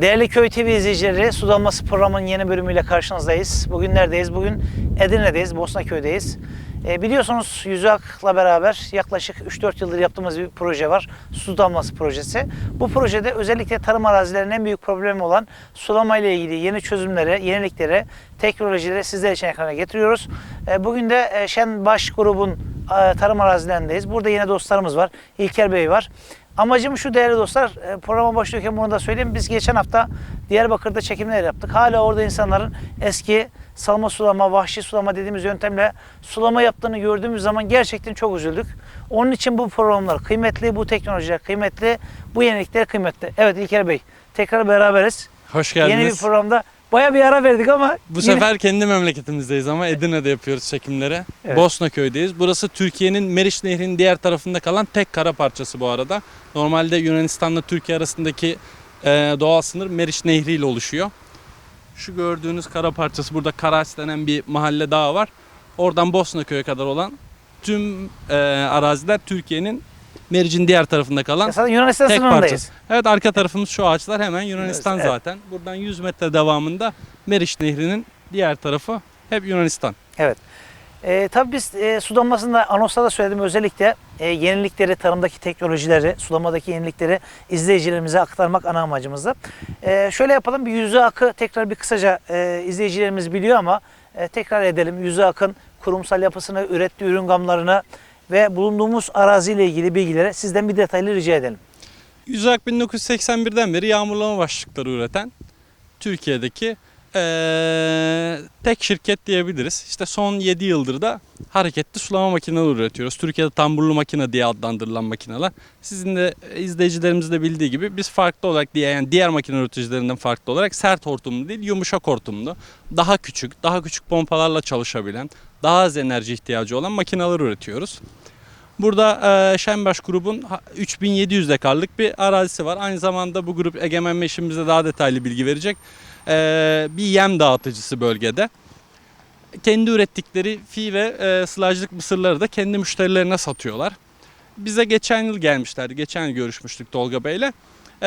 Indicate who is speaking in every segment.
Speaker 1: Değerli Köy TV izleyicileri, Su Damlası programının yeni bölümüyle karşınızdayız. Bugün neredeyiz? Bugün Edirne'deyiz, Bosnaköy'deyiz. E, biliyorsunuz Yüzak'la beraber yaklaşık 3-4 yıldır yaptığımız bir proje var. Su projesi. Bu projede özellikle tarım arazilerinin en büyük problemi olan sulama ile ilgili yeni çözümlere, yeniliklere, teknolojileri sizler için ekrana getiriyoruz. E, bugün de e, Şenbaş grubun e, tarım arazilerindeyiz. Burada yine dostlarımız var. İlker Bey var. Amacım şu değerli dostlar, e, programa başlıyorken bunu da söyleyeyim. Biz geçen hafta Diyarbakır'da çekimler yaptık. Hala orada insanların eski salma sulama, vahşi sulama dediğimiz yöntemle sulama yaptığını gördüğümüz zaman gerçekten çok üzüldük. Onun için bu programlar kıymetli, bu teknolojiler kıymetli, bu yenilikler kıymetli. Evet İlker Bey, tekrar beraberiz.
Speaker 2: Hoş geldiniz.
Speaker 1: Yeni bir programda baya bir ara verdik ama
Speaker 2: Bu
Speaker 1: yine-
Speaker 2: sefer kendi memleketimizdeyiz ama Edirne'de yapıyoruz çekimleri.
Speaker 1: Evet.
Speaker 2: Bosnaköy'deyiz. Burası Türkiye'nin Meriç Nehri'nin diğer tarafında kalan tek kara parçası bu arada. Normalde Yunanistan'la Türkiye arasındaki e, doğal sınır Meriç Nehri ile oluşuyor. Şu gördüğünüz kara parçası burada Karaç denen bir mahalle daha var. Oradan Bosnaköy'e kadar olan tüm e, araziler Türkiye'nin Meriç'in diğer tarafında kalan
Speaker 1: Zaten Yunanistan
Speaker 2: tek
Speaker 1: sınırındayız.
Speaker 2: parçası. Evet arka tarafımız şu ağaçlar hemen Yunanistan
Speaker 1: Evet.
Speaker 2: zaten. Buradan 100 metre devamında Meriç Nehri'nin diğer tarafı hep Yunanistan.
Speaker 1: Evet. E, tabii biz e, su damlasında anonsta da söyledim özellikle e, yenilikleri, tarımdaki teknolojileri, sulamadaki yenilikleri izleyicilerimize aktarmak ana amacımızdı. E, şöyle yapalım bir yüzü akı tekrar bir kısaca e, izleyicilerimiz biliyor ama e, tekrar edelim. Yüzü akın kurumsal yapısını, ürettiği ürün gamlarını ve bulunduğumuz araziyle ilgili bilgileri sizden bir detaylı rica edelim.
Speaker 2: Yüzak 1981'den beri yağmurlama başlıkları üreten Türkiye'deki eee, tek şirket diyebiliriz. İşte son 7 yıldır da hareketli sulama makineleri üretiyoruz. Türkiye'de tamburlu makine diye adlandırılan makineler. Sizin de e, izleyicilerimiz de bildiği gibi biz farklı olarak diye yani diğer makine üreticilerinden farklı olarak sert hortumlu değil yumuşak hortumlu. Daha küçük, daha küçük pompalarla çalışabilen, daha az enerji ihtiyacı olan makineler üretiyoruz. Burada e, Şenbaş grubun ha- 3700 dekarlık bir arazisi var. Aynı zamanda bu grup Egemen Meşin bize daha detaylı bilgi verecek. E, bir yem dağıtıcısı bölgede. Kendi ürettikleri fi ve e, sılajlık mısırları da kendi müşterilerine satıyorlar. Bize geçen yıl gelmişlerdi. Geçen yıl görüşmüştük Tolga Bey'le. E,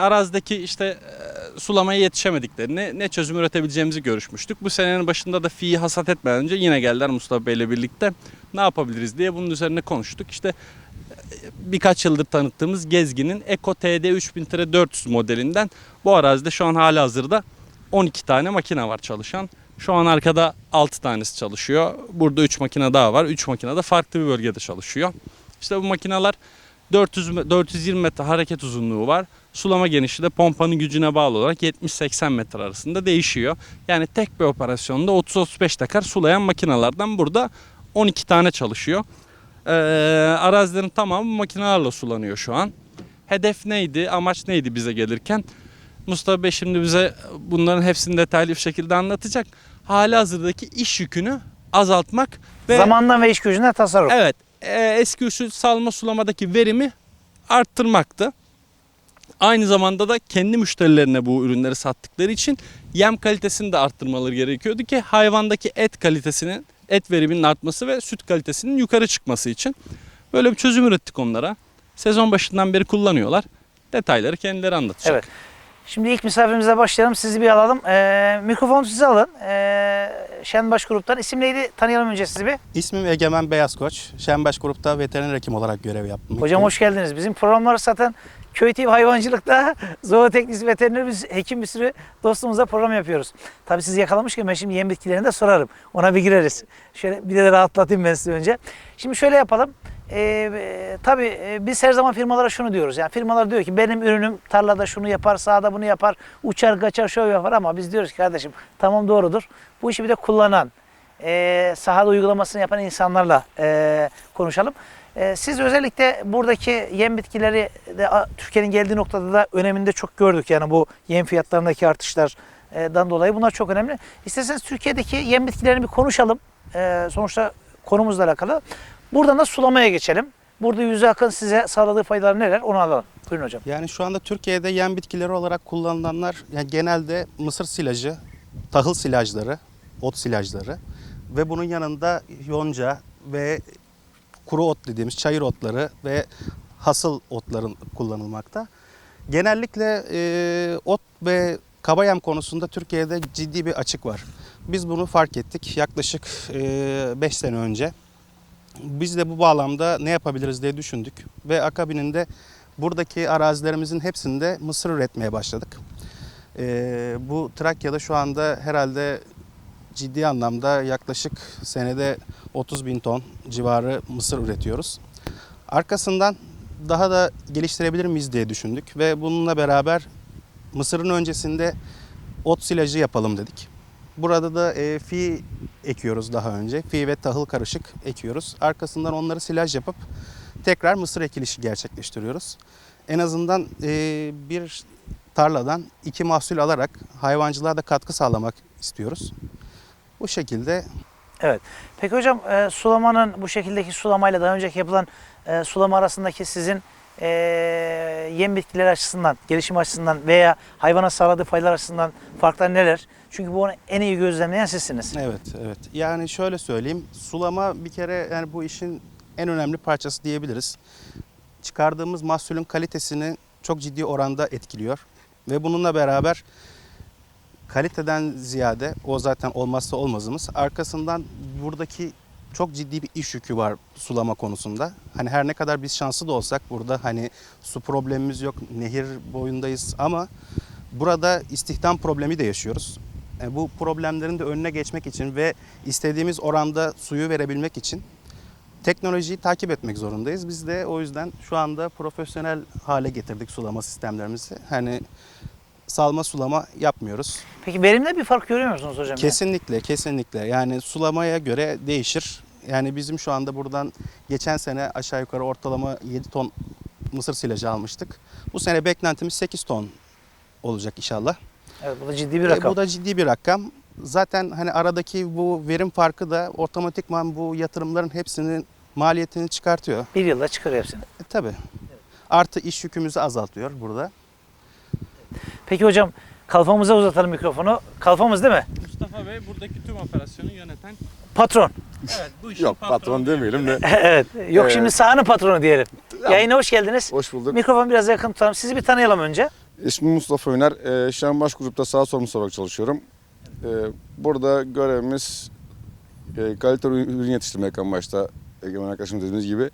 Speaker 2: arazideki işte e, sulamaya yetişemediklerini, ne çözüm üretebileceğimizi görüşmüştük. Bu senenin başında da fiyi hasat etmeden önce yine geldiler Mustafa Bey'le birlikte ne yapabiliriz diye bunun üzerine konuştuk. İşte e, birkaç yıldır tanıttığımız Gezgin'in Eco TD 3000-400 modelinden bu arazide şu an hala hazırda 12 tane makine var çalışan. Şu an arkada 6 tanesi çalışıyor. Burada 3 makine daha var. 3 makine de farklı bir bölgede çalışıyor. İşte bu makineler 400 me- 420 metre hareket uzunluğu var. Sulama genişliği de pompanın gücüne bağlı olarak 70-80 metre arasında değişiyor. Yani tek bir operasyonda 30-35 dakika sulayan makinelerden burada 12 tane çalışıyor. Ee, arazilerin tamamı makinelerle sulanıyor şu an. Hedef neydi, amaç neydi bize gelirken? Mustafa Bey şimdi bize bunların hepsini detaylı bir şekilde anlatacak. Hali hazırdaki iş yükünü azaltmak ve
Speaker 1: Zamandan ve iş gücünden tasarruf.
Speaker 2: Evet, eski usul salma sulamadaki verimi arttırmaktı. Aynı zamanda da kendi müşterilerine bu ürünleri sattıkları için yem kalitesini de arttırmaları gerekiyordu ki hayvandaki et kalitesinin, et veriminin artması ve süt kalitesinin yukarı çıkması için. Böyle bir çözüm ürettik onlara. Sezon başından beri kullanıyorlar. Detayları kendileri anlatacak.
Speaker 1: Evet. Şimdi ilk misafirimize başlayalım. Sizi bir alalım. Ee, mikrofonu size alın. Ee, Şenbaş Grup'tan. İsim neydi? Tanıyalım önce sizi bir.
Speaker 3: İsmim Egemen Beyaz Koç. Şenbaş Grup'ta veteriner hekim olarak görev yaptım.
Speaker 1: Hocam hoş geldiniz. Bizim programlar zaten köy TV hayvancılıkta zooteknisi, veteriner, biz hekim bir sürü dostumuzla program yapıyoruz. Tabii sizi yakalamışken ben şimdi yem bitkilerini de sorarım. Ona bir gireriz. Şöyle bir de rahatlatayım ben sizi önce. Şimdi şöyle yapalım. E, tabii e, biz her zaman firmalara şunu diyoruz. Yani firmalar diyor ki benim ürünüm tarlada şunu yapar, sahada bunu yapar, uçar kaçar şöyle yapar ama biz diyoruz ki kardeşim tamam doğrudur. Bu işi bir de kullanan, e, sahada uygulamasını yapan insanlarla e, konuşalım. E, siz özellikle buradaki yem bitkileri de Türkiye'nin geldiği noktada da öneminde çok gördük. Yani bu yem fiyatlarındaki artışlardan dolayı bunlar çok önemli. İsterseniz Türkiye'deki yem bitkilerini bir konuşalım. E, sonuçta konumuzla alakalı. Buradan da sulamaya geçelim. Burada yüze akın size sağladığı faydalar neler onu alalım. Buyurun hocam.
Speaker 3: Yani şu anda Türkiye'de yem bitkileri olarak kullanılanlar yani genelde mısır silajı, tahıl silajları, ot silajları ve bunun yanında yonca ve kuru ot dediğimiz çayır otları ve hasıl otların kullanılmakta. Genellikle e, ot ve kaba yem konusunda Türkiye'de ciddi bir açık var. Biz bunu fark ettik yaklaşık 5 sene önce. Biz de bu bağlamda ne yapabiliriz diye düşündük ve akabininde buradaki arazilerimizin hepsinde mısır üretmeye başladık. E, bu Trakya'da şu anda herhalde ciddi anlamda yaklaşık senede 30 bin ton civarı mısır üretiyoruz. Arkasından daha da geliştirebilir miyiz diye düşündük ve bununla beraber mısırın öncesinde ot silajı yapalım dedik. Burada da e, fi ekiyoruz daha önce. Fi ve tahıl karışık ekiyoruz. Arkasından onları silaj yapıp tekrar mısır ekilişi gerçekleştiriyoruz. En azından e, bir tarladan iki mahsul alarak hayvancılığa da katkı sağlamak istiyoruz. Bu şekilde
Speaker 1: Evet. Peki hocam e, sulamanın bu şekildeki sulamayla daha önceki yapılan e, sulama arasındaki sizin e, yem bitkileri açısından, gelişim açısından veya hayvana sağladığı faydalar açısından farklar neler? Çünkü bunu en iyi gözlemleyen sizsiniz.
Speaker 3: Evet, evet. Yani şöyle söyleyeyim. Sulama bir kere yani bu işin en önemli parçası diyebiliriz. Çıkardığımız mahsulün kalitesini çok ciddi oranda etkiliyor. Ve bununla beraber kaliteden ziyade o zaten olmazsa olmazımız. Arkasından buradaki çok ciddi bir iş yükü var sulama konusunda. Hani her ne kadar biz şanslı da olsak burada hani su problemimiz yok, nehir boyundayız ama burada istihdam problemi de yaşıyoruz. E, bu problemlerin de önüne geçmek için ve istediğimiz oranda suyu verebilmek için teknolojiyi takip etmek zorundayız. Biz de o yüzden şu anda profesyonel hale getirdik sulama sistemlerimizi. Hani salma sulama yapmıyoruz.
Speaker 1: Peki verimde bir fark görüyor musunuz hocam?
Speaker 3: Kesinlikle, kesinlikle. Yani sulamaya göre değişir. Yani bizim şu anda buradan geçen sene aşağı yukarı ortalama 7 ton mısır silajı almıştık. Bu sene beklentimiz 8 ton olacak inşallah.
Speaker 1: Evet bu da ciddi bir
Speaker 3: E,
Speaker 1: rakam.
Speaker 3: bu da ciddi bir rakam. Zaten hani aradaki bu verim farkı da otomatikman bu yatırımların hepsinin maliyetini çıkartıyor.
Speaker 1: Bir yılda çıkarıyor hepsini.
Speaker 3: E, tabii. Artı iş yükümüzü azaltıyor burada.
Speaker 1: Peki hocam kalfamıza uzatalım mikrofonu. Kalfamız değil mi?
Speaker 2: Mustafa Bey buradaki tüm operasyonu yöneten
Speaker 1: Patron.
Speaker 2: evet bu işin
Speaker 4: Yok patron demeyelim de.
Speaker 1: evet. Yok
Speaker 4: Ee,
Speaker 1: şimdi sahanın patronu diyelim.
Speaker 4: Ya-
Speaker 1: Yayına hoş geldiniz.
Speaker 4: Hoş bulduk.
Speaker 1: Mikrofonu biraz yakın tutalım. Sizi bir tanıyalım önce.
Speaker 4: İsmim Mustafa Öner. Ee, Şenbaş Grup'ta sağ sorumlusu olarak çalışıyorum. Ee, burada görevimiz e, kalite ürün yetiştirmek en başta Egemen arkadaşım dediğimiz gibi.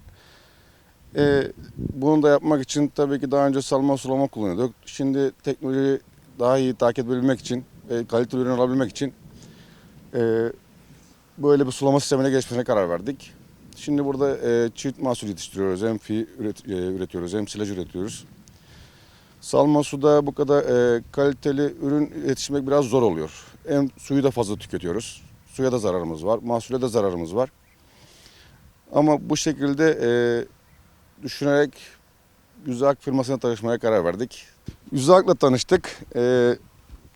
Speaker 4: Ee, bunu da yapmak için tabii ki daha önce salma sulama kullanıyorduk. Şimdi teknolojiyi daha iyi takip edebilmek için ve kalite ürün alabilmek için e, böyle bir sulama sistemine geçmesine karar verdik. Şimdi burada e, çift mahsul yetiştiriyoruz. Hem fi üret- e, üretiyoruz hem silaj üretiyoruz. Salma suda bu kadar e, kaliteli ürün yetiştirmek biraz zor oluyor. Hem suyu da fazla tüketiyoruz. Suya da zararımız var, mahsule de zararımız var. Ama bu şekilde e, düşünerek Yüzak firmasına tanışmaya karar verdik. Yüzak'la tanıştık. E,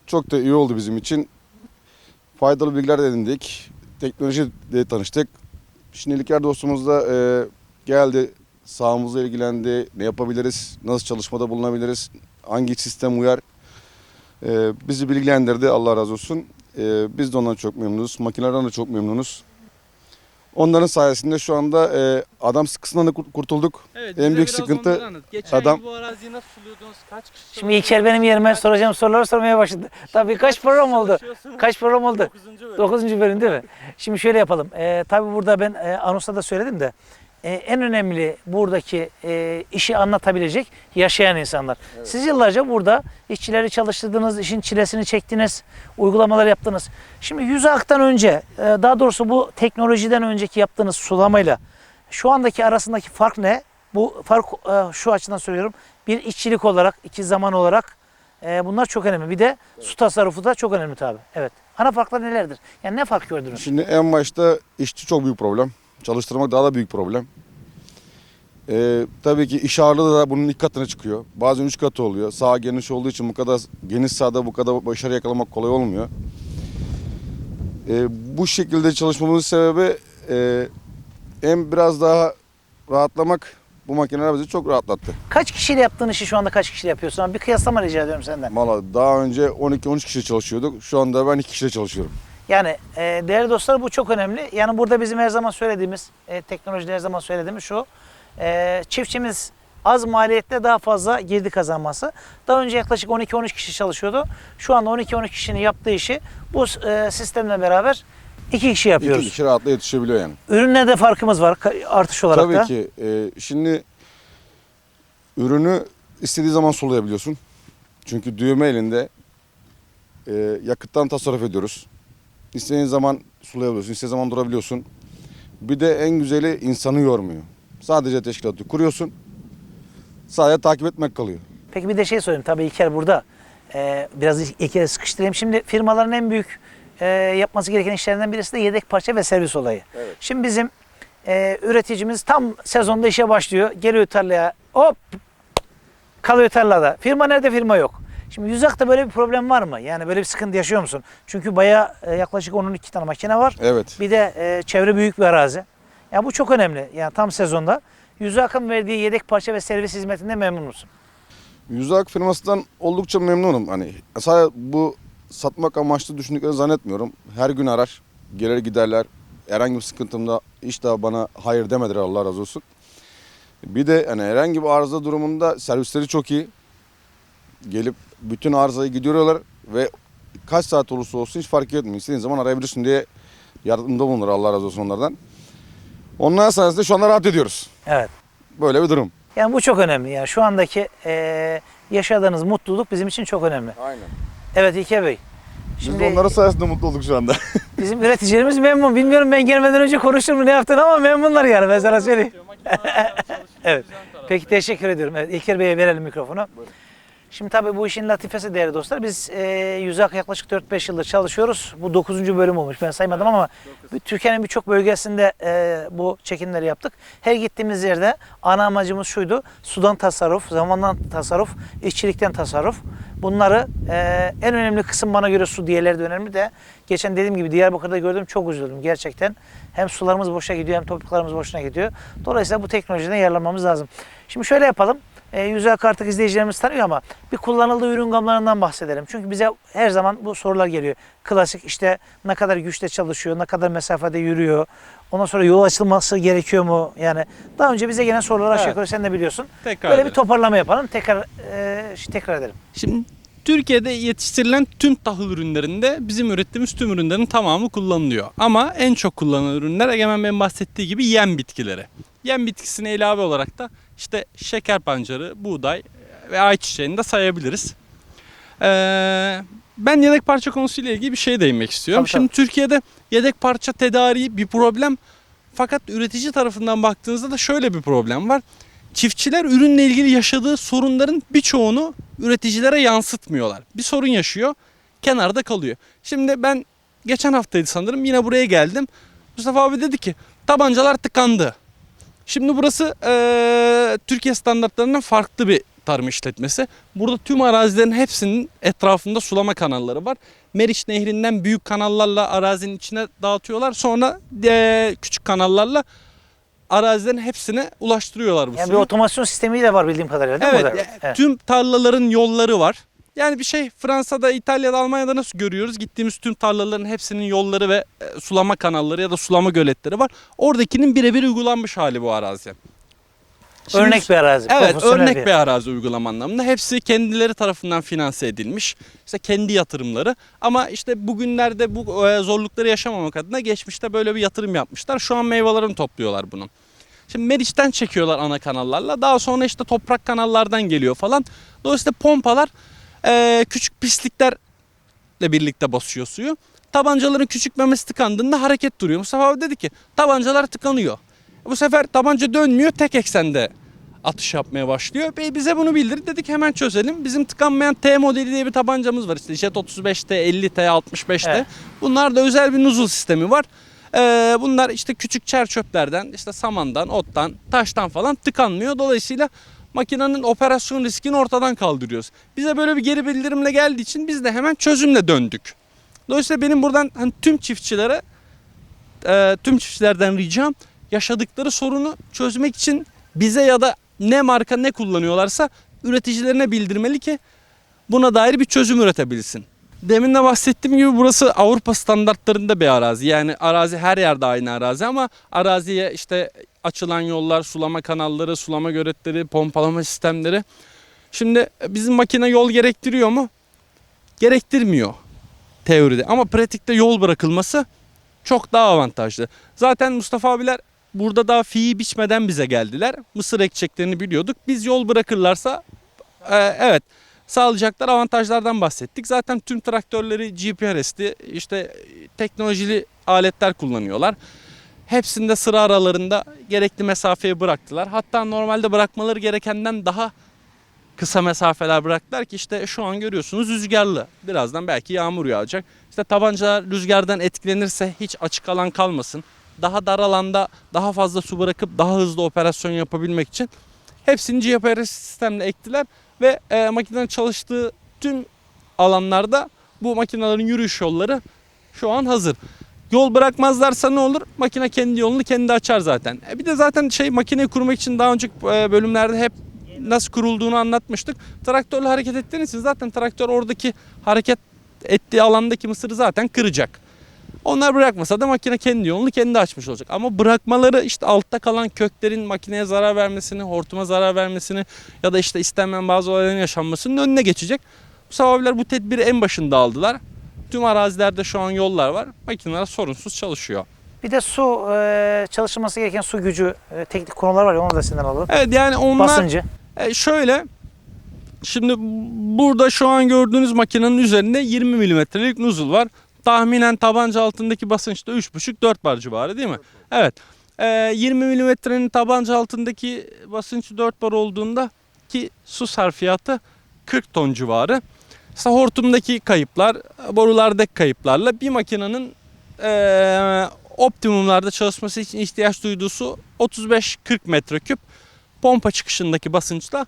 Speaker 4: çok da iyi oldu bizim için. Faydalı bilgiler edindik. Teknolojiyle tanıştık. Şimdilik dostumuz da e, geldi, sahamızla ilgilendi, ne yapabiliriz, nasıl çalışmada bulunabiliriz, hangi sistem uyar. Ee, bizi bilgilendirdi Allah razı olsun. Ee, biz de ondan çok memnunuz, makinelerden de çok memnunuz. Onların sayesinde şu anda e, adam sıkısından da kurt- kurtulduk.
Speaker 2: Evet,
Speaker 4: En büyük
Speaker 2: biraz
Speaker 4: sıkıntı
Speaker 2: anlat. Geçen
Speaker 4: adam-
Speaker 2: yıl bu araziyi nasıl suluyordunuz? Kaç kişi
Speaker 1: Şimdi İlker benim yerime soracağım soruları sormaya başladı. Tabii kaç program oldu? Kaç program oldu?
Speaker 2: 9.
Speaker 1: 9. bölüm değil mi? Şimdi şöyle yapalım. Ee, tabii burada ben e, anonsta da söyledim de e, en önemli buradaki e, işi anlatabilecek yaşayan insanlar. Siz yıllarca burada işçileri çalıştırdınız, işin çilesini çektiniz, uygulamalar yaptınız. Şimdi yüz aktan önce, e, daha doğrusu bu teknolojiden önceki yaptığınız sulamayla şu andaki arasındaki fark ne? Bu fark e, şu açıdan söylüyorum. Bir işçilik olarak, iki zaman olarak e, bunlar çok önemli. Bir de su tasarrufu da çok önemli tabii. Evet. Ana farklar nelerdir? Yani ne fark gördünüz?
Speaker 4: Şimdi en başta işçi çok büyük problem. Çalıştırmak daha da büyük problem. Ee, tabii ki iş ağırlığı da bunun ilk katına çıkıyor. Bazen üç katı oluyor. Sağ geniş olduğu için bu kadar geniş sahada bu kadar başarı yakalamak kolay olmuyor. Ee, bu şekilde çalışmamızın sebebi e, hem biraz daha rahatlamak bu makineler bizi çok rahatlattı.
Speaker 1: Kaç kişiyle yaptığın işi şu anda kaç kişiyle yapıyorsun? Abi Bir kıyaslama rica ediyorum senden.
Speaker 4: Valla daha önce 12-13 kişi çalışıyorduk. Şu anda ben 2 kişiyle çalışıyorum.
Speaker 1: Yani e, değerli dostlar bu çok önemli. Yani burada bizim her zaman söylediğimiz, e, teknolojide her zaman söylediğimiz şu. E, çiftçimiz az maliyette daha fazla girdi kazanması. Daha önce yaklaşık 12-13 kişi çalışıyordu. Şu anda 12-13 kişinin yaptığı işi bu e, sistemle beraber iki kişi yapıyoruz.
Speaker 4: İki kişi rahatla yetişebiliyor yani.
Speaker 1: Ürünle de farkımız var artış olarak
Speaker 4: Tabii
Speaker 1: da.
Speaker 4: ki. e, şimdi ürünü istediği zaman sulayabiliyorsun. Çünkü düğme elinde e, yakıttan tasarruf ediyoruz. İstediğin zaman sulayabiliyorsun, istediğin zaman durabiliyorsun. Bir de en güzeli insanı yormuyor. Sadece teşkilatı kuruyorsun. Sadece takip etmek kalıyor.
Speaker 1: Peki bir de şey sorayım. Tabii İlker burada. Ee, biraz İlker'e sıkıştırayım. Şimdi firmaların en büyük e, yapması gereken işlerinden birisi de yedek parça ve servis olayı.
Speaker 4: Evet.
Speaker 1: Şimdi bizim e, üreticimiz tam sezonda işe başlıyor. Geliyor tarlaya hop kalıyor tarlada. Firma nerede firma yok. Şimdi Yüzak'ta böyle bir problem var mı? Yani böyle bir sıkıntı yaşıyor musun? Çünkü bayağı e, yaklaşık 10-12 tane makine var.
Speaker 4: Evet.
Speaker 1: Bir de e, çevre büyük bir arazi. Ya bu çok önemli. Yani tam sezonda. Yüzak'ın verdiği yedek parça ve servis hizmetinden memnun musun?
Speaker 4: Yüzak firmasından oldukça memnunum. Hani sadece bu satmak amaçlı düşündüklerini zannetmiyorum. Her gün arar, gelir giderler. Herhangi bir sıkıntımda hiç daha bana hayır demediler Allah razı olsun. Bir de hani herhangi bir arıza durumunda servisleri çok iyi. Gelip bütün arızayı gidiyorlar ve kaç saat olursa olsun hiç fark etmiyor. İstediğin zaman arayabilirsin diye yardımda bulunur Allah razı olsun onlardan. Onlar sayesinde şu anda rahat ediyoruz.
Speaker 1: Evet.
Speaker 4: Böyle bir durum.
Speaker 1: Yani bu çok önemli. Yani şu andaki e, yaşadığınız mutluluk bizim için çok önemli.
Speaker 4: Aynen.
Speaker 1: Evet İlker Bey.
Speaker 4: Biz de onların sayesinde mutlu olduk şu anda.
Speaker 1: bizim üreticilerimiz memnun. Bilmiyorum ben gelmeden önce konuştum mu ne yaptın ama memnunlar yani ben sana söyleyeyim. Evet. Peki teşekkür ediyorum. Evet, İlker Bey'e verelim mikrofonu. Şimdi tabii bu işin latifesi değerli dostlar. Biz e, Yüzak yaklaşık 4-5 yıldır çalışıyoruz. Bu 9. bölüm olmuş. Ben saymadım ama Türkiye'nin birçok bölgesinde e, bu çekimleri yaptık. Her gittiğimiz yerde ana amacımız şuydu. Sudan tasarruf, zamandan tasarruf, işçilikten tasarruf. Bunları e, en önemli kısım bana göre su diğerleri de önemli de geçen dediğim gibi Diyarbakır'da gördüm çok üzüldüm gerçekten. Hem sularımız boşa gidiyor hem topraklarımız boşuna gidiyor. Dolayısıyla bu teknolojiden yararlanmamız lazım. Şimdi şöyle yapalım. E, yüzey artık izleyicilerimiz tanıyor ama bir kullanıldığı ürün gamlarından bahsedelim. Çünkü bize her zaman bu sorular geliyor. Klasik işte ne kadar güçte çalışıyor, ne kadar mesafede yürüyor. Ondan sonra yol açılması gerekiyor mu? Yani daha önce bize gelen soruları aşağı yukarı sen de biliyorsun.
Speaker 2: Tekrar
Speaker 1: Böyle bir
Speaker 2: edelim.
Speaker 1: toparlama yapalım. Tekrar e, tekrar edelim.
Speaker 2: Şimdi Türkiye'de yetiştirilen tüm tahıl ürünlerinde bizim ürettiğimiz tüm ürünlerin tamamı kullanılıyor. Ama en çok kullanılan ürünler Egemen Bey'in bahsettiği gibi yem bitkileri. Yem bitkisine ilave olarak da işte şeker pancarı, buğday ve ayçiçeğini de sayabiliriz. Ee, ben yedek parça konusuyla ilgili bir şey değinmek istiyorum.
Speaker 1: Tabii,
Speaker 2: Şimdi Türkiye'de yedek parça tedariği bir problem. Fakat üretici tarafından baktığınızda da şöyle bir problem var. Çiftçiler ürünle ilgili yaşadığı sorunların birçoğunu üreticilere yansıtmıyorlar. Bir sorun yaşıyor, kenarda kalıyor. Şimdi ben geçen haftaydı sanırım yine buraya geldim. Mustafa abi dedi ki tabancalar tıkandı. Şimdi burası eee, Türkiye standartlarından farklı bir tarım işletmesi. Burada tüm arazilerin hepsinin etrafında sulama kanalları var. Meriç Nehri'nden büyük kanallarla arazinin içine dağıtıyorlar. Sonra eee, küçük kanallarla arazilerin hepsine ulaştırıyorlar bu
Speaker 1: Yani bir
Speaker 2: suyu.
Speaker 1: otomasyon sistemi de var bildiğim kadarıyla değil mi
Speaker 2: Evet, e,
Speaker 1: Evet.
Speaker 2: tüm tarlaların yolları var. Yani bir şey Fransa'da, İtalya'da, Almanya'da nasıl görüyoruz? Gittiğimiz tüm tarlaların hepsinin yolları ve e, sulama kanalları ya da sulama göletleri var. Oradakinin birebir uygulanmış hali bu arazi. Şimdi-
Speaker 1: Örnek bir arazi.
Speaker 2: Evet, örnek bir arazi uygulama anlamında. Hepsi kendileri tarafından finanse edilmiş. İşte kendi yatırımları. Ama işte bugünlerde bu e, zorlukları yaşamamak adına geçmişte böyle bir yatırım yapmışlar. Şu an meyvelerini topluyorlar bunun. Şimdi Meriç'ten çekiyorlar ana kanallarla. Daha sonra işte toprak kanallardan geliyor falan. Dolayısıyla pompalar e, küçük pisliklerle birlikte basıyor suyu. Tabancaların küçük memesi tıkandığında hareket duruyor. Mustafa abi dedi ki tabancalar tıkanıyor. Bu sefer tabanca dönmüyor tek eksende atış yapmaya başlıyor. Ve bize bunu bildirdi dedik hemen çözelim. Bizim tıkanmayan T modeli diye bir tabancamız var. İşte Jet 35T, 50T, 65T.
Speaker 1: Evet.
Speaker 2: Bunlarda özel bir nuzul sistemi var. Ee, bunlar işte küçük çer çöplerden, işte samandan, ottan, taştan falan tıkanmıyor. Dolayısıyla makinenin operasyon riskini ortadan kaldırıyoruz. Bize böyle bir geri bildirimle geldiği için biz de hemen çözümle döndük. Dolayısıyla benim buradan hani tüm çiftçilere e, tüm çiftçilerden ricam yaşadıkları sorunu çözmek için bize ya da ne marka ne kullanıyorlarsa üreticilerine bildirmeli ki buna dair bir çözüm üretebilsin. Demin de bahsettiğim gibi burası Avrupa standartlarında bir arazi. Yani arazi her yerde aynı arazi ama araziye işte açılan yollar, sulama kanalları, sulama göletleri, pompalama sistemleri. Şimdi bizim makine yol gerektiriyor mu? Gerektirmiyor teoride ama pratikte yol bırakılması çok daha avantajlı. Zaten Mustafa abiler burada daha fiyi biçmeden bize geldiler. Mısır ekeceklerini biliyorduk. Biz yol bırakırlarsa e, evet sağlayacaklar avantajlardan bahsettik. Zaten tüm traktörleri GPRS'li işte teknolojili aletler kullanıyorlar. Hepsinde sıra aralarında gerekli mesafeyi bıraktılar. Hatta normalde bırakmaları gerekenden daha kısa mesafeler bıraktılar ki işte şu an görüyorsunuz rüzgarlı. Birazdan belki yağmur yağacak. İşte tabancalar rüzgardan etkilenirse hiç açık alan kalmasın. Daha dar alanda daha fazla su bırakıp daha hızlı operasyon yapabilmek için hepsini GPRS sistemle ektiler ve e, makinenin çalıştığı tüm alanlarda bu makinelerin yürüyüş yolları şu an hazır. Yol bırakmazlarsa ne olur? Makine kendi yolunu kendi açar zaten. E bir de zaten şey makineyi kurmak için daha önceki e, bölümlerde hep nasıl kurulduğunu anlatmıştık. Traktörle hareket ettiğiniz için zaten traktör oradaki hareket ettiği alandaki mısırı zaten kıracak. Onlar bırakmasa da makine kendi yolunu kendi açmış olacak. Ama bırakmaları işte altta kalan köklerin makineye zarar vermesini, hortuma zarar vermesini ya da işte istenmeyen bazı olayların yaşanmasının önüne geçecek. Bu sebeple bu tedbiri en başında aldılar. Tüm arazilerde şu an yollar var. Makineler sorunsuz çalışıyor.
Speaker 1: Bir de su e, çalışılması gereken su gücü e, teknik konular var ya onu da senden alalım.
Speaker 2: Evet yani onlar
Speaker 1: Basıncı.
Speaker 2: E, şöyle şimdi burada şu an gördüğünüz makinenin üzerinde 20 milimetrelik nozzle var. Tahminen tabanca altındaki basınç da 3,5-4 bar civarı değil mi? Evet. E, 20 milimetrenin tabanca altındaki basınç 4 bar olduğunda ki su sarfiyatı 40 ton civarı. İşte hortumdaki kayıplar, borulardaki kayıplarla bir makinenin e, optimumlarda çalışması için ihtiyaç duyduğu su 35-40 metreküp pompa çıkışındaki basınçla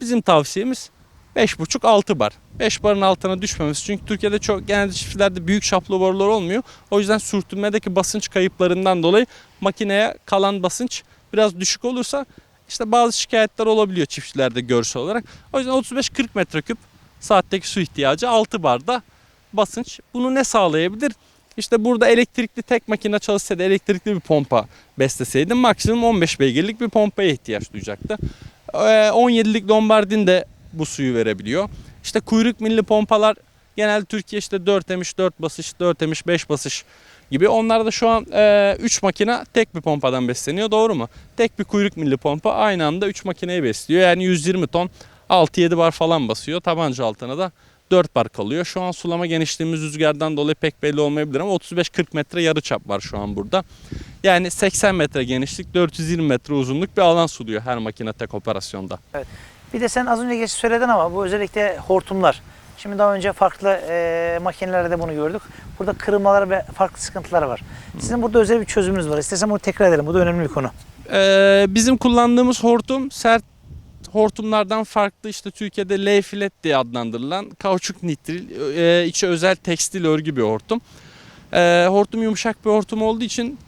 Speaker 2: bizim tavsiyemiz 5,5-6 bar. 5 barın altına düşmemesi. Çünkü Türkiye'de çok genelde çiftçilerde büyük çaplı borular olmuyor. O yüzden sürtünmedeki basınç kayıplarından dolayı makineye kalan basınç biraz düşük olursa işte bazı şikayetler olabiliyor çiftçilerde görsel olarak. O yüzden 35-40 metreküp saatteki su ihtiyacı 6 barda basınç. Bunu ne sağlayabilir? İşte burada elektrikli tek makine çalışsaydı elektrikli bir pompa besleseydim maksimum 15 beygirlik bir pompaya ihtiyaç duyacaktı. Ee, 17'lik Lombardin de bu suyu verebiliyor. İşte kuyruk milli pompalar genelde Türkiye işte 4 emiş 4 basış 4 emiş 5 basış gibi. Onlar da şu an 3 makine tek bir pompadan besleniyor doğru mu? Tek bir kuyruk milli pompa aynı anda 3 makineyi besliyor. Yani 120 ton 6-7 bar falan basıyor. Tabanca altına da 4 bar kalıyor. Şu an sulama genişliğimiz rüzgardan dolayı pek belli olmayabilir ama 35-40 metre yarı çap var şu an burada. Yani 80 metre genişlik 420 metre uzunluk bir alan suluyor her makine tek operasyonda.
Speaker 1: Bir de sen az önce geç söyledin ama bu özellikle hortumlar. Şimdi daha önce farklı e, makinelerde bunu gördük. Burada kırılmalar ve farklı sıkıntılar var. Sizin burada özel bir çözümünüz var. İstersen bunu tekrar edelim. Bu da önemli bir konu.
Speaker 2: Ee, bizim kullandığımız hortum sert hortumlardan farklı işte Türkiye'de L-filet diye adlandırılan kauçuk nitril e, içi özel tekstil örgü bir hortum. E, hortum yumuşak bir hortum olduğu için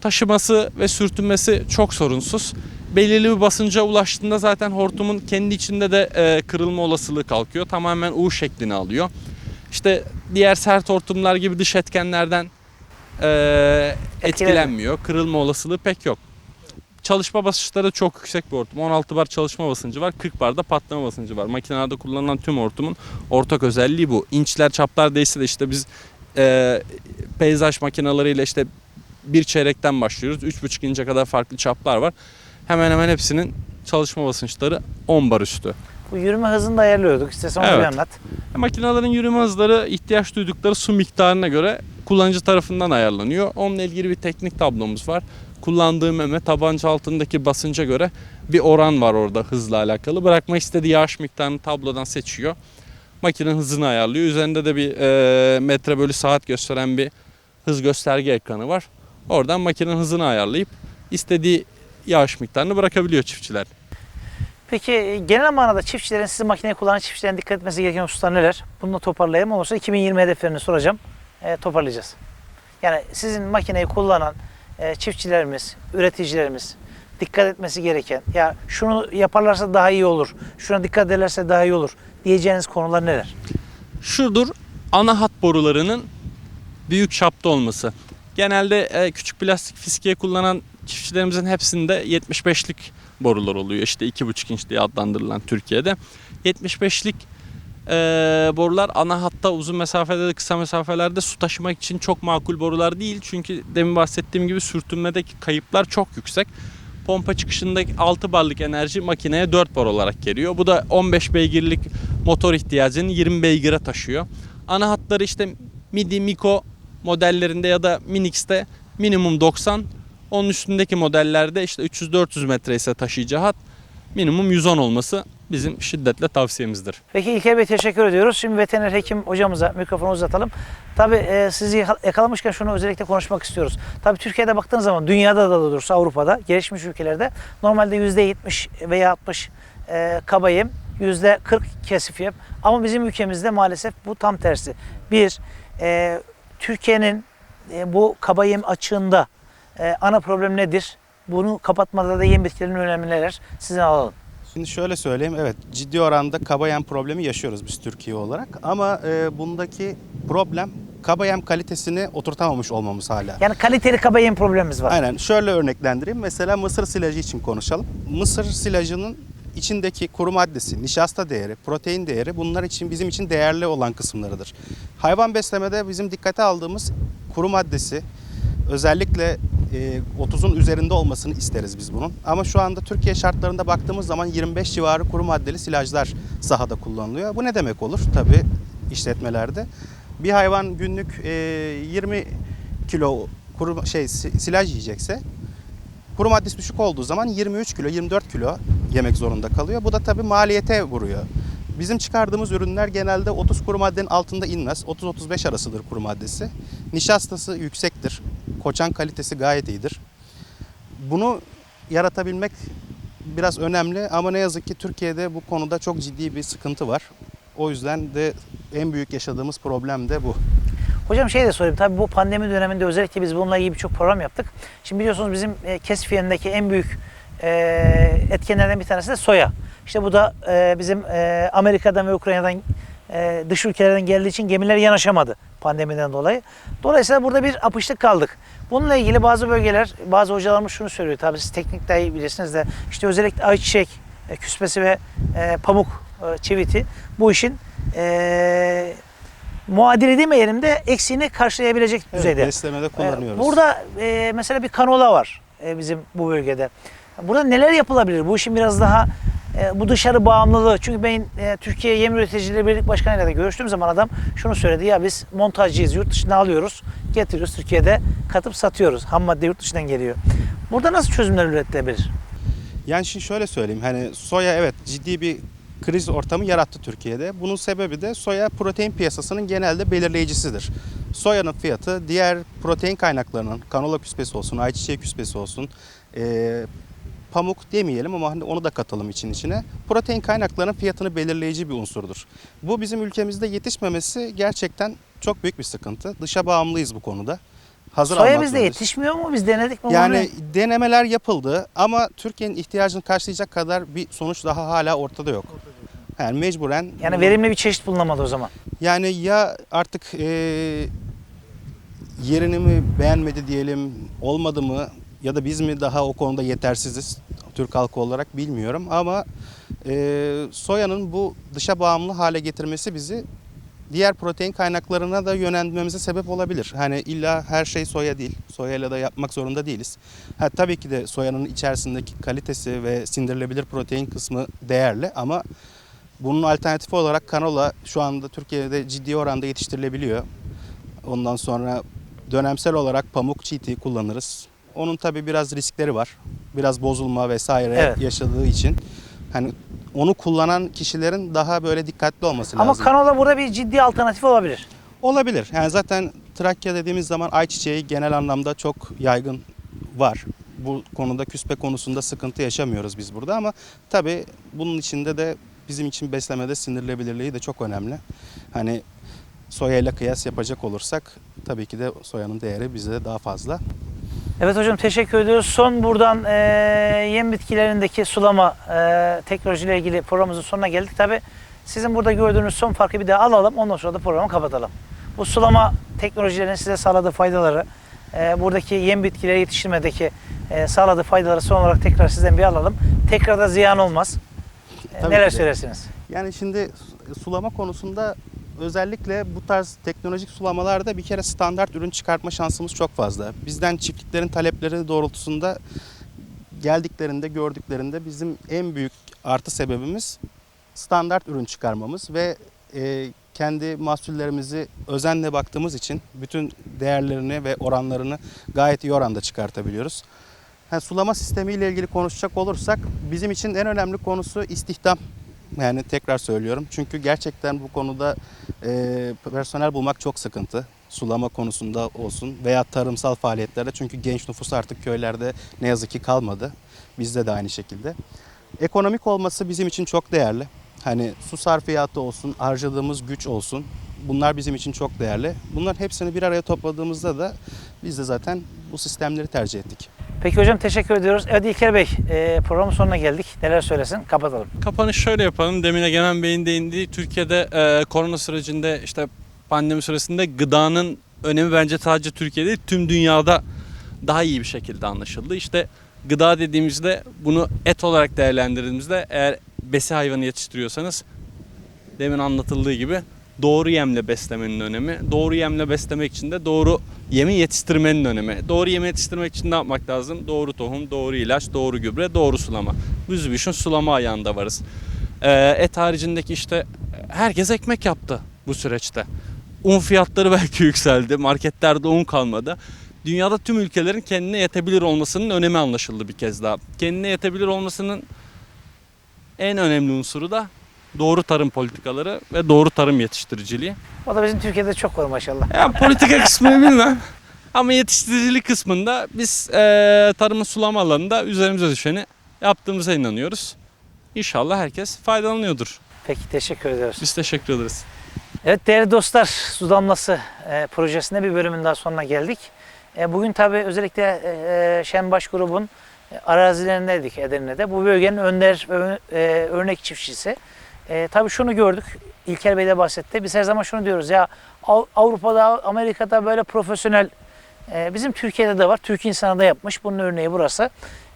Speaker 2: taşıması ve sürtünmesi çok sorunsuz. Belirli bir basınca ulaştığında zaten hortumun kendi içinde de e, kırılma olasılığı kalkıyor. Tamamen U şeklini alıyor. İşte diğer sert hortumlar gibi dış etkenlerden e, etkilenmiyor. Kırılma olasılığı pek yok. Çalışma basınçları çok yüksek bir hortum. 16 bar çalışma basıncı var, 40 bar da patlama basıncı var. Makinelerde kullanılan tüm hortumun ortak özelliği bu. İnçler, çaplar değişse de işte biz e, peyzaj makinalarıyla işte bir çeyrekten başlıyoruz. 3,5 ince kadar farklı çaplar var. Hemen hemen hepsinin çalışma basınçları 10 bar üstü.
Speaker 1: Bu yürüme hızını da ayarlıyorduk. İstersen onu bir
Speaker 2: Evet.
Speaker 1: anlat.
Speaker 2: Makinelerin yürüme hızları ihtiyaç duydukları su miktarına göre kullanıcı tarafından ayarlanıyor. Onunla ilgili bir teknik tablomuz var. Kullandığı meme tabanca altındaki basınca göre bir oran var orada hızla alakalı. Bırakmak istediği yağış miktarını tablodan seçiyor. Makinenin hızını ayarlıyor. Üzerinde de bir e, metre bölü saat gösteren bir hız gösterge ekranı var. Oradan makinenin hızını ayarlayıp istediği yağış miktarını bırakabiliyor çiftçiler.
Speaker 1: Peki e, genel manada çiftçilerin, sizin makineyi kullanan çiftçilerin dikkat etmesi gereken hususlar neler? Bunu da toparlayayım. Olursa 2020 hedeflerini soracağım. E, toparlayacağız. Yani sizin makineyi kullanan e, çiftçilerimiz, üreticilerimiz dikkat etmesi gereken, ya şunu yaparlarsa daha iyi olur, şuna dikkat ederlerse daha iyi olur diyeceğiniz konular neler?
Speaker 2: şudur ana hat borularının büyük çapta olması. Genelde e, küçük plastik fiskiye kullanan çiftçilerimizin hepsinde 75'lik borular oluyor. İşte 2,5 inç diye adlandırılan Türkiye'de. 75'lik e, borular ana hatta uzun mesafede de kısa mesafelerde su taşımak için çok makul borular değil. Çünkü demin bahsettiğim gibi sürtünmedeki kayıplar çok yüksek. Pompa çıkışındaki 6 barlık enerji makineye 4 bar olarak geliyor. Bu da 15 beygirlik motor ihtiyacını 20 beygire taşıyor. Ana hatları işte Midi, Miko modellerinde ya da Minix'te minimum 90. Onun üstündeki modellerde işte 300-400 metre ise taşıyacağı hat minimum 110 olması bizim şiddetle tavsiyemizdir.
Speaker 1: Peki İlker Bey teşekkür ediyoruz. Şimdi veteriner hekim hocamıza mikrofonu uzatalım. Tabii e, sizi yakal- yakalamışken şunu özellikle konuşmak istiyoruz. Tabii Türkiye'de baktığınız zaman dünyada da doğrusu Avrupa'da gelişmiş ülkelerde normalde %70 veya 60 e, kaba yem, %40 kesif yem. Ama bizim ülkemizde maalesef bu tam tersi. Bir, e, Türkiye'nin e, bu kaba yem açığında e, ana problem nedir? Bunu kapatmada da yem bitkilerinin önemli neler? Sizden alalım.
Speaker 3: Şimdi şöyle söyleyeyim, evet ciddi oranda kabayem problemi yaşıyoruz biz Türkiye olarak. Ama e, bundaki problem kabayem kalitesini oturtamamış olmamız hala.
Speaker 1: Yani kaliteli kaba yem problemimiz var.
Speaker 3: Aynen şöyle örneklendireyim. Mesela mısır silajı için konuşalım. Mısır silajının içindeki kuru maddesi, nişasta değeri, protein değeri bunlar için bizim için değerli olan kısımlarıdır. Hayvan beslemede bizim dikkate aldığımız kuru maddesi özellikle 30'un üzerinde olmasını isteriz biz bunun. Ama şu anda Türkiye şartlarında baktığımız zaman 25 civarı kuru maddeli silajlar sahada kullanılıyor. Bu ne demek olur? Tabii işletmelerde. Bir hayvan günlük e, 20 kilo kuru şey si- silaj yiyecekse kuru maddesi düşük olduğu zaman 23 kilo 24 kilo yemek zorunda kalıyor. Bu da tabii maliyete vuruyor. Bizim çıkardığımız ürünler genelde 30 kuru maddenin altında inmez. 30-35 arasıdır kuru maddesi. Nişastası yüksektir. Koçan kalitesi gayet iyidir. Bunu yaratabilmek biraz önemli ama ne yazık ki Türkiye'de bu konuda çok ciddi bir sıkıntı var. O yüzden de en büyük yaşadığımız problem de bu.
Speaker 1: Hocam şey de sorayım. Tabii bu pandemi döneminde özellikle biz bununla ilgili birçok program yaptık. Şimdi biliyorsunuz bizim e, kesif yemindeki en büyük e, etkenlerden bir tanesi de soya. İşte bu da e, bizim e, Amerika'dan ve Ukrayna'dan dış ülkelerden geldiği için gemiler yanaşamadı pandemiden dolayı. Dolayısıyla burada bir apışlık kaldık. Bununla ilgili bazı bölgeler, bazı hocalarımız şunu söylüyor. Tabii siz teknik daha iyi bilirsiniz de işte özellikle ayçiçek e, küspesi ve e, pamuk e, çiviti bu işin e, muadili demeyelim de eksiğini karşılayabilecek düzeyde.
Speaker 3: Beslemede kullanıyoruz.
Speaker 1: Ee, Burada e, mesela bir kanola var e, bizim bu bölgede. Burada neler yapılabilir? Bu işin biraz daha e, bu dışarı bağımlılığı. Çünkü ben e, Türkiye Yem Üreticileri Birlik Başkanı'yla da görüştüğüm zaman adam şunu söyledi. Ya biz montajcıyız, yurt dışına alıyoruz, getiriyoruz Türkiye'de katıp satıyoruz. Ham madde yurt dışından geliyor. Burada nasıl çözümler üretilebilir?
Speaker 3: Yani şimdi şöyle söyleyeyim hani soya evet ciddi bir kriz ortamı yarattı Türkiye'de. Bunun sebebi de soya protein piyasasının genelde belirleyicisidir. Soyanın fiyatı diğer protein kaynaklarının kanola küspesi olsun, ayçiçeği küspesi olsun, eee, pamuk demeyelim ama hani onu da katalım için içine. Protein kaynaklarının fiyatını belirleyici bir unsurdur. Bu bizim ülkemizde yetişmemesi gerçekten çok büyük bir sıkıntı. Dışa bağımlıyız bu konuda. Hazır
Speaker 1: Soya bizde yetişmiyor mu? Biz denedik mi?
Speaker 3: Yani denemeler yapıldı ama Türkiye'nin ihtiyacını karşılayacak kadar bir sonuç daha hala ortada yok. Yani mecburen
Speaker 1: yani verimli bir çeşit bulunamadı o zaman.
Speaker 3: yani ya artık e, yerini mi beğenmedi diyelim olmadı mı ya da biz mi daha o konuda yetersiziz Türk halkı olarak bilmiyorum ama e, soyanın bu dışa bağımlı hale getirmesi bizi diğer protein kaynaklarına da yönelmemize sebep olabilir. Hani illa her şey soya değil. Soyayla da yapmak zorunda değiliz. Ha, tabii ki de soyanın içerisindeki kalitesi ve sindirilebilir protein kısmı değerli ama bunun alternatifi olarak kanola şu anda Türkiye'de ciddi oranda yetiştirilebiliyor. Ondan sonra dönemsel olarak pamuk çiğiti kullanırız. Onun tabii biraz riskleri var. Biraz bozulma vesaire
Speaker 1: Evet.
Speaker 3: yaşadığı için hani onu kullanan kişilerin daha böyle dikkatli olması
Speaker 1: Ama
Speaker 3: lazım.
Speaker 1: kanola burada bir ciddi alternatif olabilir.
Speaker 3: Olabilir. Yani zaten Trakya dediğimiz zaman ayçiçeği genel anlamda çok yaygın var. Bu konuda küspe konusunda sıkıntı yaşamıyoruz biz burada ama tabii bunun içinde de bizim için beslemede sindirlebilirliği de çok önemli. Hani soya ile kıyas yapacak olursak tabii ki de soyanın değeri bizde daha fazla.
Speaker 1: Evet hocam teşekkür ediyoruz. Son buradan e, yem bitkilerindeki sulama e, teknolojiyle ilgili programımızın sonuna geldik. Tabi Sizin burada gördüğünüz son farkı bir daha alalım. Ondan sonra da programı kapatalım. Bu sulama teknolojilerinin size sağladığı faydaları, e, buradaki yem bitkileri yetiştirmedeki e, sağladığı faydaları son olarak tekrar sizden bir alalım. Tekrar da ziyan olmaz. E,
Speaker 3: Tabii
Speaker 1: neler
Speaker 3: ki
Speaker 1: söylersiniz?
Speaker 3: Yani şimdi su- sulama konusunda özellikle bu tarz teknolojik sulamalarda bir kere standart ürün çıkartma şansımız çok fazla. Bizden çiftliklerin talepleri doğrultusunda geldiklerinde, gördüklerinde bizim en büyük artı sebebimiz standart ürün çıkarmamız ve e, kendi mahsullerimizi özenle baktığımız için bütün değerlerini ve oranlarını gayet iyi oranda çıkartabiliyoruz. Ha, sulama sistemiyle ilgili konuşacak olursak bizim için en önemli konusu istihdam. Yani tekrar söylüyorum. Çünkü gerçekten bu konuda e, personel bulmak çok sıkıntı. Sulama konusunda olsun veya tarımsal faaliyetlerde. Çünkü genç nüfus artık köylerde ne yazık ki kalmadı. Bizde de aynı şekilde. Ekonomik olması bizim için çok değerli. Hani su sarfiyatı olsun, harcadığımız güç olsun. Bunlar bizim için çok değerli. Bunların hepsini bir araya topladığımızda da biz de zaten bu sistemleri tercih ettik.
Speaker 1: Peki hocam teşekkür ediyoruz. Evet İlker Bey e, programın sonuna geldik. Neler söylesin? Kapatalım.
Speaker 2: Kapanış şöyle yapalım. Demin Egemen Bey'in değindiği Türkiye'de e, korona sürecinde işte pandemi süresinde gıdanın önemi bence sadece Türkiye'de değil tüm dünyada daha iyi bir şekilde anlaşıldı. İşte gıda dediğimizde bunu et olarak değerlendirdiğimizde eğer besi hayvanı yetiştiriyorsanız demin anlatıldığı gibi doğru yemle beslemenin önemi. Doğru yemle beslemek için de doğru yemi yetiştirmenin önemi. Doğru yemi yetiştirmek için ne yapmak lazım? Doğru tohum, doğru ilaç, doğru gübre, doğru sulama. Biz bir işin sulama ayağında varız. Ee, et haricindeki işte herkes ekmek yaptı bu süreçte. Un fiyatları belki yükseldi. Marketlerde un kalmadı. Dünyada tüm ülkelerin kendine yetebilir olmasının önemi anlaşıldı bir kez daha. Kendine yetebilir olmasının en önemli unsuru da doğru tarım politikaları ve doğru tarım yetiştiriciliği.
Speaker 1: O da bizim Türkiye'de çok var maşallah.
Speaker 2: Yani politika kısmını bilmem. Ama yetiştiricilik kısmında biz eee tarımın sulama alanında üzerimize düşeni yaptığımıza inanıyoruz. İnşallah herkes faydalanıyordur.
Speaker 1: Peki teşekkür ediyoruz.
Speaker 2: Biz teşekkür ederiz.
Speaker 1: Evet değerli dostlar Su Damlası e, projesinde bir bölümün daha sonuna geldik. E, bugün tabi özellikle e, Şenbaş grubun e, arazilerindeydik Edirne'de. Bu bölgenin önder e, örnek çiftçisi. E, tabi şunu gördük. İlker Bey de bahsetti. Biz her zaman şunu diyoruz ya Av- Avrupa'da, Amerika'da böyle profesyonel e, bizim Türkiye'de de var. Türk insanı da yapmış. Bunun örneği burası.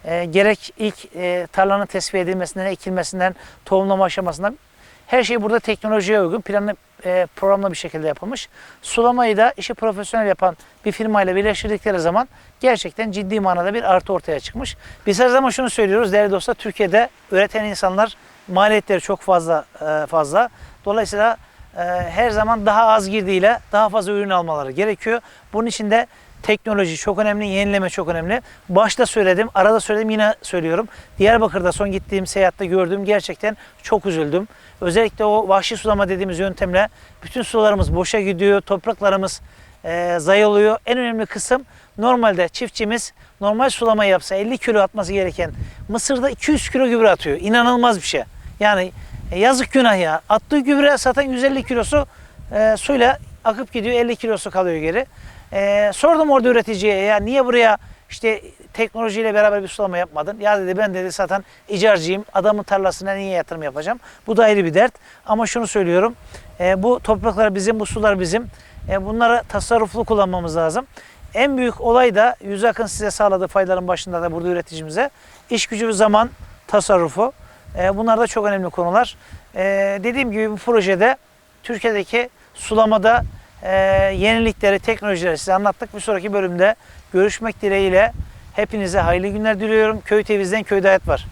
Speaker 1: E, gerek ilk e, tarlanın tespit edilmesinden, ekilmesinden, tohumlama aşamasından her şey burada teknolojiye uygun, planlı, e, programlı bir şekilde yapılmış. Sulamayı da işi profesyonel yapan bir firmayla birleştirdikleri zaman gerçekten ciddi manada bir artı ortaya çıkmış. Biz her zaman şunu söylüyoruz değerli dostlar, Türkiye'de üreten insanlar maliyetleri çok fazla e, fazla. Dolayısıyla e, her zaman daha az girdiğiyle daha fazla ürün almaları gerekiyor. Bunun için de teknoloji çok önemli, yenileme çok önemli. Başta söyledim, arada söyledim yine söylüyorum. Diyarbakır'da son gittiğim seyahatte gördüğüm gerçekten çok üzüldüm. Özellikle o vahşi sulama dediğimiz yöntemle bütün sularımız boşa gidiyor, topraklarımız e, zayi oluyor. En önemli kısım normalde çiftçimiz normal sulama yapsa 50 kilo atması gereken Mısır'da 200 kilo gübre atıyor. İnanılmaz bir şey. Yani e, yazık günah ya. Attığı gübre zaten 150 kilosu e, suyla akıp gidiyor 50 kilosu kalıyor geri. E, sordum orada üreticiye ya niye buraya işte teknolojiyle beraber bir sulama yapmadın? Ya dedi ben dedi zaten icarcıyım. Adamın tarlasına niye yatırım yapacağım? Bu da ayrı bir dert. Ama şunu söylüyorum. e, bu topraklar bizim, bu sular bizim. E, bunları tasarruflu kullanmamız lazım. En büyük olay da yüz akın size sağladığı faydaların başında da burada üreticimize iş gücü ve zaman tasarrufu. E, bunlar da çok önemli konular. E, dediğim gibi bu projede Türkiye'deki sulamada e, yenilikleri, teknolojileri size anlattık. Bir sonraki bölümde görüşmek dileğiyle hepinize hayırlı günler diliyorum. Köy TV'den Köyde Hayat var.